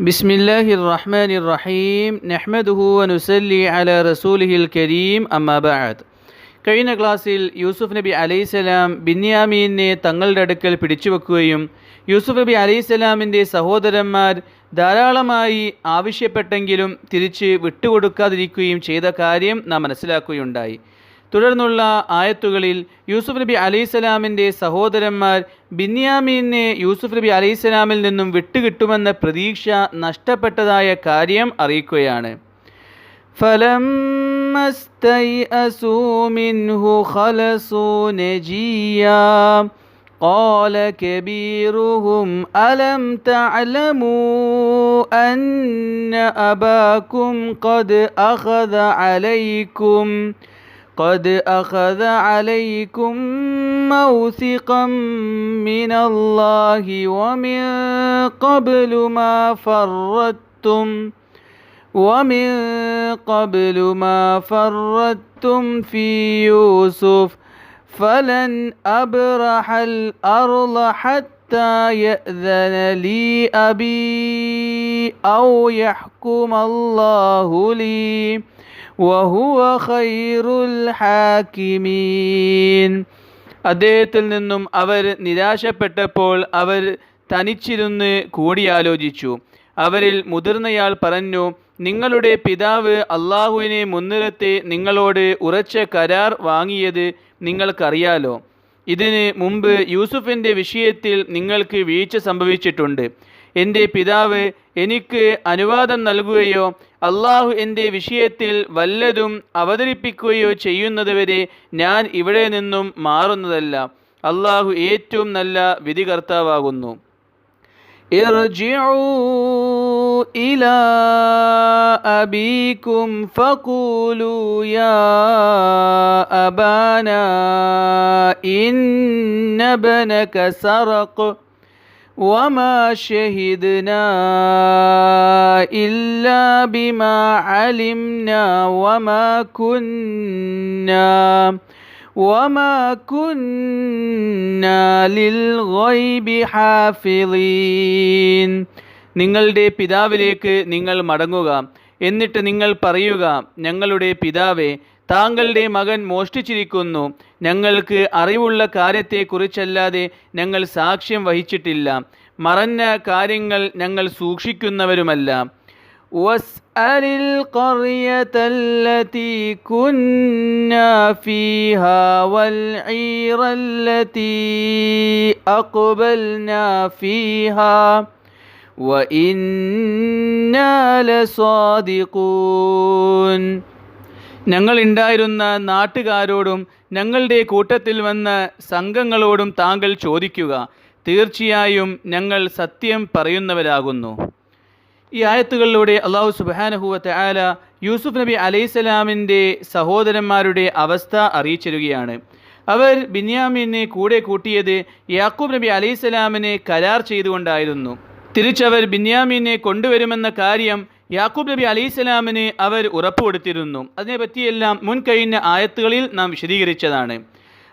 بسم الله الرحمن الرحيم نحمده ونسلي على رسوله الكريم أما بعد കഴിഞ്ഞ ക്ലാസ്സിൽ യൂസുഫ് നബി അലൈഹിസ്സലാം ബിന്യാമീനെ തങ്ങളുടെ അടുക്കൽ പിടിച്ചുവെക്കുകയും യൂസുഫ് നബി അലൈഹിസ്സലാമിൻ്റെ സഹോദരന്മാർ ധാരാളമായി ആവശ്യപ്പെട്ടെങ്കിലും തിരിച്ച് വിട്ടുകൊടുക്കാതിരിക്കുകയും ചെയ്ത കാര്യം നാം മനസ്സിലാക്കുകയുണ്ടായി തുടർന്നുള്ള ആയത്തുകളിൽ യൂസുഫ് നബി അലൈഹിസ്സലാമിൻ്റെ സഹോദരന്മാർ ബിന്യാമീനെ യൂസുഫ് നബി അലൈഹിസ്സലാമിൽ നിന്നും വിട്ടുകിട്ടുമെന്ന പ്രതീക്ഷ നഷ്ടപ്പെട്ടതായ കാര്യം അറിയിക്കുകയാണ് فلما استيئسوا منه خلصوا نجيا قال كبيرهم ألم تعلموا أن أباكم قد أخذ عليكم قد أخذ عليكم موثقا من الله ومن قبل ما فرطتم ومن قبل ما فرطتم في يوسف فلن أبرح الأرض حتى يأذن لي أبي أو يحكم الله لي വഹുവ ഖൈറുൽ ഹാക്കിമീൻ. അദ്ദേഹത്തിൽ നിന്നും അവർ നിരാശപ്പെട്ടപ്പോൾ അവർ തനിച്ചിരുന്ന് കൂടിയാലോചിച്ചു. അവരിൽ മുതിർന്നയാൾ പറഞ്ഞു നിങ്ങളുടെ പിതാവ് അള്ളാഹുവിനെ മുൻനിരത്തെ നിങ്ങളോട് ഉറച്ച കരാർ വാങ്ങിയത് നിങ്ങൾക്കറിയാലോ? ഇതിന് മുമ്പ് യൂസുഫിന്റെ വിഷയത്തിൽ നിങ്ങൾക്ക് വീഴ്ച സംഭവിച്ചിട്ടുണ്ട്. എന്റെ പിതാവ് എനിക്ക് അനുവാദം നൽകുകയോ അള്ളാഹു എൻ്റെ വിഷയത്തിൽ വല്ലതും അവതരിപ്പിക്കുകയോ ചെയ്യുന്നതുവരെ ഞാൻ ഇവിടെ നിന്നും മാറുന്നതല്ല അള്ളാഹു ഏറ്റവും നല്ല വിധികർത്താവാകുന്നു ارجعوا إلى أبيكم فقولوا يا أبانا إن ابنك سرق وما شهدنا إلا بما علمنا وما كنا وما كنا للغيب حافظين നിങ്ങളുടെ പിതാവിലേക്ക് നിങ്ങൾ മടങ്ങുക എന്നിട്ട് നിങ്ങൾ പറയുക ഞങ്ങളുടെ പിതാവേ താങ്കളുടെ മകൻ മോഷ്ടിച്ചിരിക്കുന്നു ഞങ്ങൾക്ക് അറിവുള്ള കാര്യത്തെക്കുറിച്ചല്ലാതെ ഞങ്ങൾ സാക്ഷ്യം വഹിച്ചിട്ടില്ല മറഞ്ഞ കാര്യങ്ങൾ ഞങ്ങൾ സൂക്ഷിക്കുന്നവരുമല്ല واسأل القرية التي كنا فيها والعير التي أقبلنا فيها وإنا لصادقون ഞങ്ങൾ ഉണ്ടായിരുന്ന നാട്ടുകാരോടും ഞങ്ങളുടെ കൂട്ടത്തിൽ വന്ന സംഘങ്ങളോടും താങ്കൾ ചോദിക്കുക. തീർച്ചയായും ഞങ്ങൾ സത്യം പറയുന്നവരാകുന്നു. ഈ ആയത്തുകളിലൂടെ അള്ളാഹു സുബാനഹുവത്ത് ആല യൂസുഫ് നബി അലൈസലാമിന്റെ സഹോദരന്മാരുടെ അവസ്ഥ അറിയിച്ചിരുകയാണ്. അവർ ബിന്യാമിനെ കൂടെ കൂട്ടിയത് യാക്കൂബ് നബി അലൈസലാമിനെ കരാർ ചെയ്തുകൊണ്ടായിരുന്നു. തിരിച്ചവർ ബിന്യാമിനെ കൊണ്ടുവരുമെന്ന കാര്യം യാക്കൂബ് നബി അലൈഹിസ്സലാമിന് അവർ ഉറപ്പുകൊടുത്തിരുന്നു. അതിനെപ്പറ്റിയെല്ലാം മുൻ കഴിഞ്ഞ ആയത്തുകളിൽ നാം വിശദീകരിച്ചതാണ്.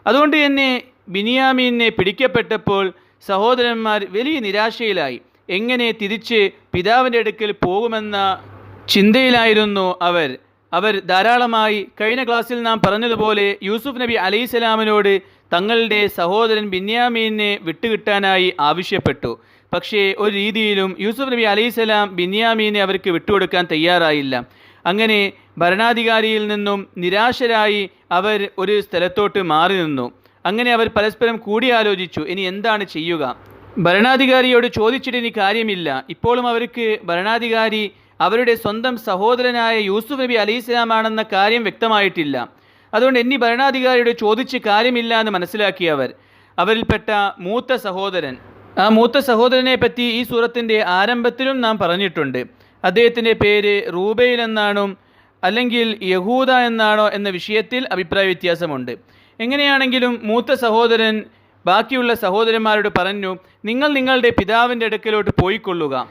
അതുകൊണ്ട് തന്നെ ബിനിയാമീനെ പിടിക്കപ്പെട്ടപ്പോൾ സഹോദരന്മാർ വലിയ നിരാശയിലായി. എങ്ങനെ തിരിച്ച് പിതാവിന്റെ അടുക്കൽ പോകുമെന്ന ചിന്തയിലായിരുന്നു അവർ. അവർ ധാരാളമായി കഴിഞ്ഞ ക്ലാസ്സിൽ നാം പറഞ്ഞതുപോലെ യൂസുഫ് നബി അലൈഹിസ്സലാമിനോട് തങ്ങളുടെ സഹോദരൻ ബിന്യാമീനെ വിട്ടുകിട്ടാനായി ആവശ്യപ്പെട്ടു. പക്ഷേ ഒരു രീതിയിലും യൂസുഫ് നബി അലൈഹിസ്സലാം ബിന്യാമീനെ അവർക്ക് വിട്ടുകൊടുക്കാൻ തയ്യാറായില്ല. അങ്ങനെ ഭരണാധികാരിയിൽ നിന്നും നിരാശരായി അവർ ഒരു സ്ഥലത്തോട്ട് മാറി നിന്നു. അങ്ങനെ അവർ പരസ്പരം കൂടിയാലോചിച്ചു. ഇനി എന്താണ് ചെയ്യുക? ഭരണാധികാരിയോട് ചോദിച്ചിട്ട് ഇനി കാര്യമില്ല. ഇപ്പോഴും അവർക്ക് ഭരണാധികാരി അവരുടെ സ്വന്തം സഹോദരനായ യൂസുഫ് നബി അലി ഇസ്ലാമാണെന്ന കാര്യം വ്യക്തമായിട്ടില്ല. അതുകൊണ്ട് ഇനി ഭരണാധികാരിയോട് ചോദിച്ച് കാര്യമില്ല എന്ന് മനസ്സിലാക്കിയവർ അവരിൽപ്പെട്ട മൂത്ത സഹോദരൻ ആ മൂത്ത സഹോദരനെ പറ്റി ഈ സൂറത്തിന്റെ ആരംഭത്തിലും നാം പറഞ്ഞിട്ടുണ്ട്. അദ്ദേഹത്തിന്റെ പേര് റൂബയിൽ എന്നാണോ അല്ലെങ്കിൽ യഹൂദ എന്നാണോ എന്ന വിഷയത്തിൽ അഭിപ്രായ വ്യത്യാസമുണ്ട്. എങ്ങനെയാണെങ്കിലും മൂത്ത സഹോദരൻ ബാക്കിയുള്ള സഹോദരന്മാരോട് പറഞ്ഞു നിങ്ങൾ നിങ്ങളുടെ പിതാവിന്റെ അടുക്കലോട്ട് പോയിക്കൊള്ളുക.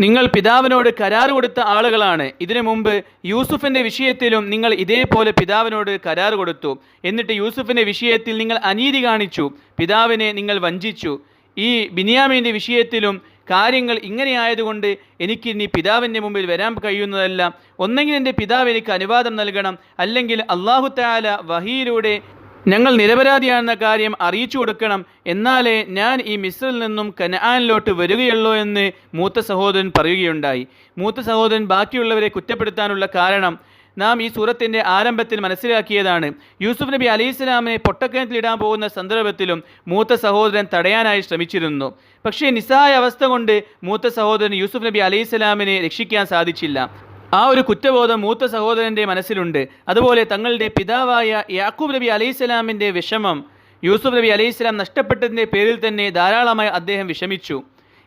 നിങ്ങൾ പിതാവിനോട് കരാർ കൊടുത്ത ആളുകളാണ്. ഇതിനു മുമ്പ് യൂസുഫിന്റെ വിഷയത്തിലും നിങ്ങൾ ഇതേപോലെ പിതാവിനോട് കരാർ കൊടുത്തു. എന്നിട്ട് യൂസുഫിന്റെ വിഷയത്തിൽ നിങ്ങൾ അനീതി കാണിച്ചു. പിതാവിനെ നിങ്ങൾ വഞ്ചിച്ചു. ഈ ബിനിയാമിന്റെ വിഷയത്തിലും കാര്യങ്ങൾ ഇങ്ങനെയായതുകൊണ്ട് എനിക്ക് ഇനി പിതാവിന്റെ മുമ്പിൽ വരാൻ കഴിയുന്നതല്ല ഒന്നെങ്കിൽ എന്റെ പിതാവ് എനിക്ക് അനുവാദം നൽകണം. അല്ലെങ്കിൽ അള്ളാഹു താല വഹിയിലൂടെ ഞങ്ങൾ നിരപരാധിയാണെന്ന കാര്യം അറിയിച്ചു കൊടുക്കണം. എന്നാലേ ഞാൻ ഈ മിസ്രിൽ നിന്നും കനാനിലോട്ട് വരികയുള്ളൂ എന്ന് മൂത്ത സഹോദരൻ പറയുകയുണ്ടായി. മൂത്ത സഹോദരൻ ബാക്കിയുള്ളവരെ കുറ്റപ്പെടുത്താനുള്ള കാരണം നാം ഈ സൂറത്തിന്റെ ആരംഭത്തിൽ മനസ്സിലാക്കിയതാണ്. യൂസുഫ് നബി അലി ഇസ്ലാമിനെ പൊട്ടക്കിണറ്റിലിടാൻ പോകുന്ന സന്ദർഭത്തിലും മൂത്ത സഹോദരൻ തടയാനായി ശ്രമിച്ചിരുന്നു. പക്ഷേ നിസ്സായ അവസ്ഥ കൊണ്ട് മൂത്ത സഹോദരൻ യൂസുഫ് നബി അലി ഇസ്ലാമിനെ രക്ഷിക്കാൻ സാധിച്ചില്ല. ആ ഒരു കുറ്റബോധം മൂത്ത സഹോദരന്റെ മനസ്സിലുണ്ട്. അതുപോലെ തങ്ങളുടെ പിതാവായ യാക്കൂബ് നബി അലി ഇസ്ലാമിന്റെ വിഷമം യൂസുഫ് നബി അലി ഇസ്ലാം നഷ്ടപ്പെട്ടതിന്റെ പേരിൽ തന്നെ ധാരാളമായി അദ്ദേഹം വിഷമിച്ചു.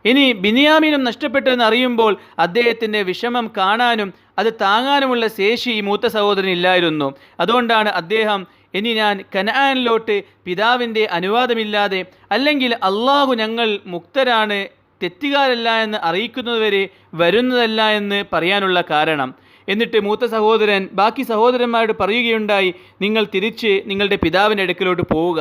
ഇനി ബിനിയാമിനും നഷ്ടപ്പെട്ടെന്ന് അറിയുമ്പോൾ അദ്ദേഹത്തിന്റെ വിഷമം കാണാനും അത് താങ്ങാനുമുള്ള ശേഷി ഈ മൂത്ത സഹോദരൻ ഇല്ലായിരുന്നു. അതുകൊണ്ടാണ് അദ്ദേഹം ഇനി ഞാൻ കനാനിലോട്ട് പിതാവിന്റെ അനുവാദമില്ലാതെ അല്ലെങ്കിൽ അള്ളാഹു ഞങ്ങൾ മുക്തരാണ് തെറ്റുകാരല്ല എന്ന് അറിയിക്കുന്നതുവരെ വരുന്നതല്ല എന്ന് പറയാനുള്ള കാരണം. എന്നിട്ട് മൂത്ത സഹോദരൻ ബാക്കി സഹോദരന്മാരോട് പറയുകയുണ്ടായി നിങ്ങൾ തിരിച്ച് നിങ്ങളുടെ പിതാവിന്റെ അടുക്കലോട്ട് പോവുക.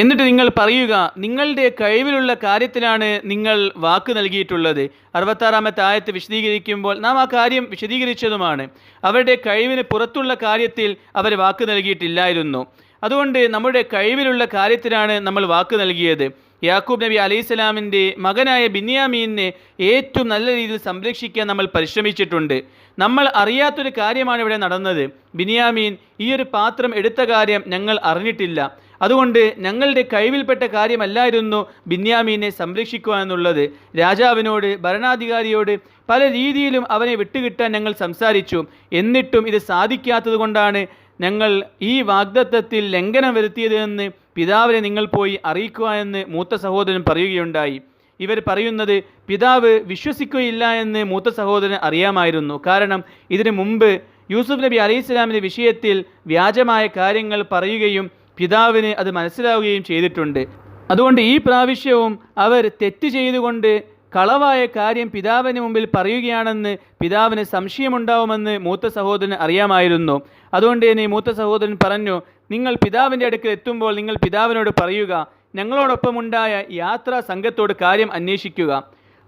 എന്നിട്ട് നിങ്ങൾ പറയുക നിങ്ങളുടെ കഴിവിലുള്ള കാര്യത്തിലാണ് നിങ്ങൾ വാക്ക് നൽകിയിട്ടുള്ളത്. അറുപത്താറാമത്തെ ആയത്ത് വിശദീകരിക്കുമ്പോൾ നാം ആ കാര്യം വിശദീകരിച്ചതുമാണ്. അവരുടെ കഴിവിന് പുറത്തുള്ള കാര്യത്തിൽ അവർ വാക്ക് നൽകിയിട്ടില്ലായിരുന്നു. അതുകൊണ്ട് നമ്മുടെ കഴിവിലുള്ള കാര്യത്തിലാണ് നമ്മൾ വാക്ക് നൽകിയത്. യാക്കൂബ് നബി അലൈഹി സ്വലാമിന്റെ മകനായ ബിന്യാമീനെ ഏറ്റവും നല്ല രീതിയിൽ സംരക്ഷിക്കാൻ നമ്മൾ പരിശ്രമിച്ചിട്ടുണ്ട്. നമ്മൾ അറിയാത്തൊരു കാര്യമാണ് ഇവിടെ നടന്നത്. ബിനിയാമീൻ ഈ ഒരു പാത്രം എടുത്ത കാര്യം ഞങ്ങൾ അറിഞ്ഞിട്ടില്ല. അതുകൊണ്ട് ഞങ്ങളുടെ കഴിവിൽപ്പെട്ട കാര്യമല്ലായിരുന്നു ബിന്യാമീനെ സംരക്ഷിക്കുക എന്നുള്ളത്. രാജാവിനോട് ഭരണാധികാരിയോട് പല രീതിയിലും അവനെ വിട്ടുകിട്ടാൻ ഞങ്ങൾ സംസാരിച്ചു. എന്നിട്ടും ഇത് സാധിക്കാത്തതുകൊണ്ടാണ് ഞങ്ങൾ ഈ വാഗ്ദത്തത്തിൽ ലംഘനം വരുത്തിയതെന്ന് പിതാവിനെ നിങ്ങൾ പോയി അറിയിക്കുക എന്ന് മൂത്ത സഹോദരൻ പറയുകയുണ്ടായി. ഇവർ പറയുന്നത് പിതാവ് വിശ്വസിക്കുകയില്ല എന്ന് മൂത്ത സഹോദരൻ അറിയാമായിരുന്നു. കാരണം ഇതിനു മുമ്പ് യൂസുഫ് നബി അലൈഹി സ്വലാമിന്റെ വിഷയത്തിൽ വ്യാജമായ കാര്യങ്ങൾ പറയുകയും പിതാവിന് അത് മനസ്സിലാവുകയും ചെയ്തിട്ടുണ്ട്. അതുകൊണ്ട് ഈ പ്രാവശ്യവും അവർ തെറ്റ് ചെയ്തുകൊണ്ട് കളവായ കാര്യം പിതാവിന് മുമ്പിൽ പറയുകയാണെന്ന് പിതാവിന് സംശയമുണ്ടാവുമെന്ന് മൂത്ത സഹോദരന് അറിയാമായിരുന്നു. അതുകൊണ്ട് തന്നെ മൂത്ത സഹോദരൻ പറഞ്ഞു നിങ്ങൾ പിതാവിന്റെ അടുക്കൽ എത്തുമ്പോൾ നിങ്ങൾ പിതാവിനോട് പറയുക ഞങ്ങളോടൊപ്പമുണ്ടായ യാത്രാ സംഘത്തോട് കാര്യം അന്വേഷിക്കുക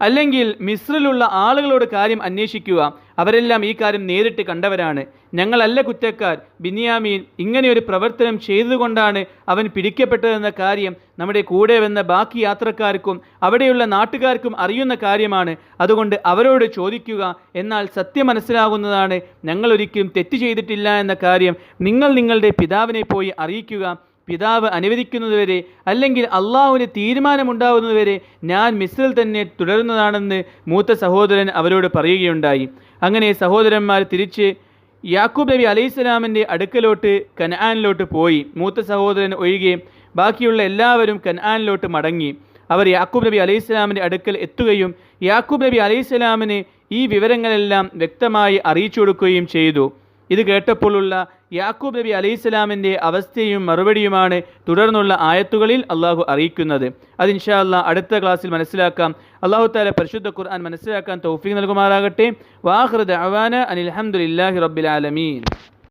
അല്ലെങ്കിൽ മിസ്രിലുള്ള ആളുകളോട് കാര്യം അന്വേഷിക്കുക അവരെല്ലാം ഈ കാര്യം നേരിട്ട് കണ്ടവരാണ്. ഞങ്ങളല്ല കുറ്റക്കാർ. ബിനിയാമീൻ ഇങ്ങനെയൊരു പ്രവർത്തനം ചെയ്തുകൊണ്ടാണ് അവൻ പിടിക്കപ്പെട്ടതെന്ന കാര്യം നമ്മുടെ കൂടെ വന്ന ബാക്കി യാത്രക്കാർക്കും അവിടെയുള്ള നാട്ടുകാർക്കും അറിയുന്ന കാര്യമാണ്. അതുകൊണ്ട് അവരോട് ചോദിക്കുക എന്നാൽ സത്യം മനസ്സിലാകുന്നതാണ് ഞങ്ങൾ ഒരിക്കലും തെറ്റ് ചെയ്തിട്ടില്ല എന്ന കാര്യം നിങ്ങൾ നിങ്ങളുടെ പിതാവിനെ പോയി അറിയിക്കുക. പിതാവ് അനുവദിക്കുന്നതുവരെ അല്ലെങ്കിൽ അള്ളാഹുവിന് തീരുമാനമുണ്ടാകുന്നതുവരെ ഞാൻ മിസ്രിൽ തന്നെ തുടരുന്നതാണെന്ന് മൂത്ത സഹോദരൻ അവരോട് പറയുകയുണ്ടായി. അങ്ങനെ സഹോദരന്മാർ തിരിച്ച് യാക്കൂബ് നബി അലൈഹി സ്വലാമിന്റെ അടുക്കലോട്ട് കനാനിലോട്ട് പോയി. മൂത്ത സഹോദരൻ ഒഴികെ ബാക്കിയുള്ള എല്ലാവരും കനാനിലോട്ട് മടങ്ങി. അവർ യാക്കൂബ് നബി അലൈഹി സ്വലാമിന്റെ അടുക്കൽ എത്തുകയും യാക്കൂബ് നബി അലൈഹി സ്വലാമിന് ഈ വിവരങ്ങളെല്ലാം വ്യക്തമായി അറിയിച്ചു കൊടുക്കുകയും ചെയ്തു. ഇത് കേട്ടപ്പോഴുള്ള യാക്കൂബ് നബി അലൈഹിസ്സലാമിന്റെ അവസ്ഥയും മറുപടിയുമാണ് തുടർന്നുള്ള ആയത്തുകളിൽ അള്ളാഹു അറിയിക്കുന്നത്. അത് അല്ലാ അടുത്ത ക്ലാസ്സിൽ മനസ്സിലാക്കാം. അള്ളാഹു താല പരിശുദ്ധ ഖുർആൻ മനസ്സിലാക്കാൻ തൗഫീഖ് നൽകുമാറാകട്ടെ. വാഹൃദ് അവാന അനിൽഹമുല്ലാഹി റബ്ബിൽ ആലമീൻ.